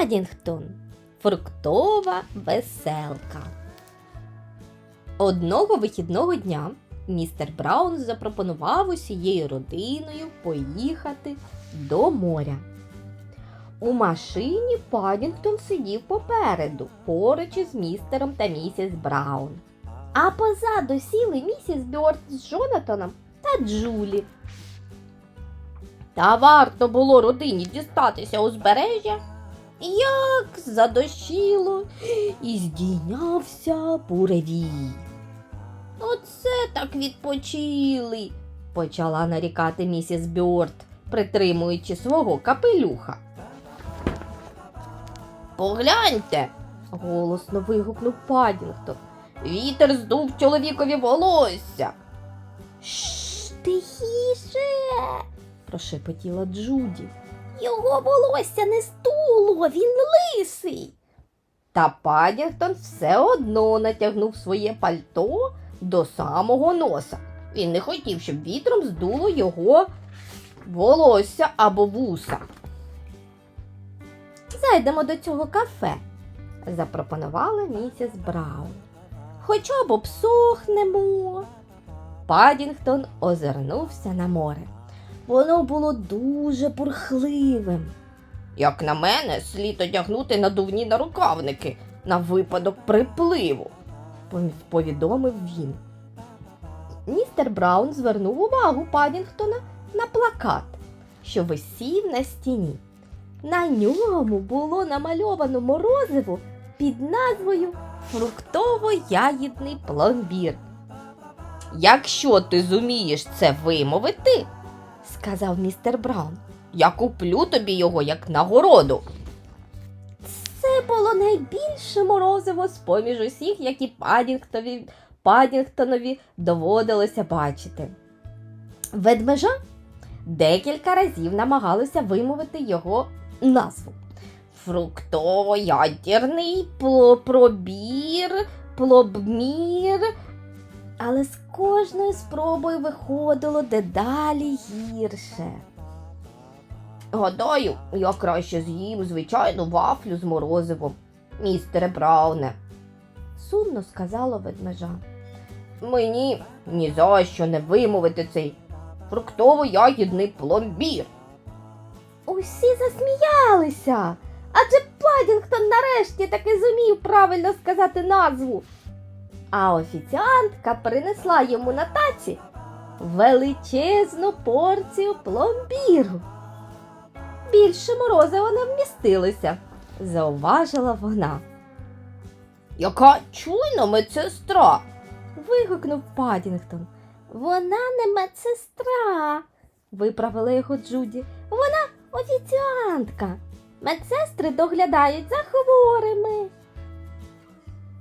Падінгтон. Фруктова веселка. Одного вихідного дня містер Браун запропонував усією родиною поїхати до моря. У машині Падінгтон сидів попереду, поруч із містером та місіс Браун. А позаду сіли місіс Бьорд з Джонатаном та Джулі. Та варто було родині дістатися узбережжя, як задощило і здійнявся буревій. Оце так відпочили, почала нарікати місіс Бьорд, притримуючи свого капелюха. Погляньте, голосно вигукнув Падінгтон. Вітер здув чоловікові волосся. Шш, тихіше, прошепотіла Джуді. Його волосся не стуло, він лисий. Та Падінгтон все одно натягнув своє пальто до самого носа. Він не хотів, щоб вітром здуло його волосся або вуса. Зайдемо до цього кафе, запропонувала місіс Браун. Хоча б обсохнемо. Падінгтон озирнувся на море. Воно було дуже бурхливим. Як на мене, слід одягнути надувні нарукавники на випадок припливу, повідомив він. Містер Браун звернув увагу Падінгтона на плакат, що висів на стіні. На ньому було намальовано морозиво під назвою Фруктово-ягідний пломбір. Якщо ти зумієш це вимовити, сказав містер Браун, я куплю тобі його як нагороду. Це було найбільше морозиво з поміж усіх, які Падінгтові, Падінгтонові доводилося бачити. Ведмежа декілька разів намагалися вимовити його назву. Фруктово-ядерний пробір, плобмір. Але з кожною спробою виходило дедалі гірше. Гадаю, я краще з'їм звичайну вафлю з морозивом, містере Брауне, сумно сказала ведмежа. Мені ні за що не вимовити цей фруктово-ягідний пломбір. Усі засміялися, адже Падінгтон нарешті таки зумів правильно сказати назву. А офіціантка принесла йому на таці величезну порцію пломбіру. Більше морозива не вмістилося, зауважила вона. Яка чуйна медсестра. вигукнув Падінгтон. Вона не медсестра, виправила його Джуді. Вона офіціантка. Медсестри доглядають за хворими.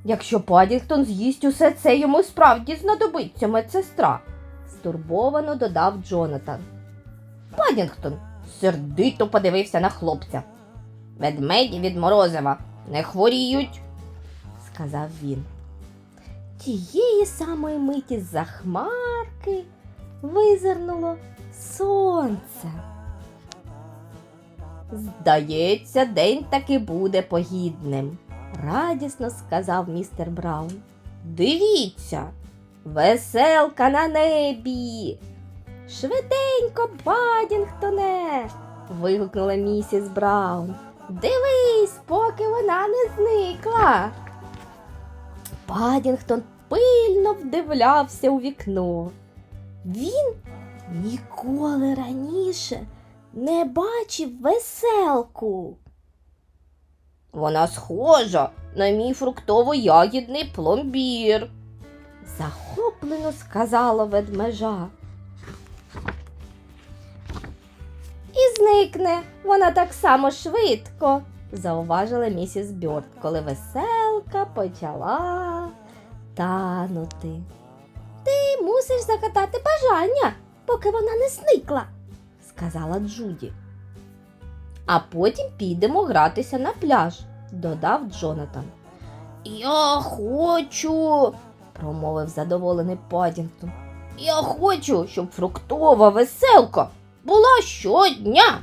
Якщо Падінгтон з'їсть усе це, йому справді знадобиться медсестра, стурбовано додав Джонатан. Падінгтон сердито подивився на хлопця. Ведмеді від морозива не хворіють, сказав він. Тієї самої миті з-за хмарки визирнуло сонце. Здається, день таки буде погідним, радісно сказав містер Браун. Дивіться, веселка на небі. Швиденько, Падінгтоне. вигукнула місіс Браун. Дивись, поки вона не зникла. Падінгтон пильно вдивлявся у вікно. Він ніколи раніше не бачив веселку. Вона схожа на мій фруктово-ягідний пломбір, захоплено сказала ведмежа. І зникне вона так само швидко, зауважила місіс Бьорд, коли веселка почала танути. Ти мусиш загадати бажання, поки вона не зникла, сказала Джуді. А потім підемо гратися на пляж, додав Джонатан. Я хочу, промовив задоволений Падінгтон. Я хочу, щоб фруктова веселка була щодня.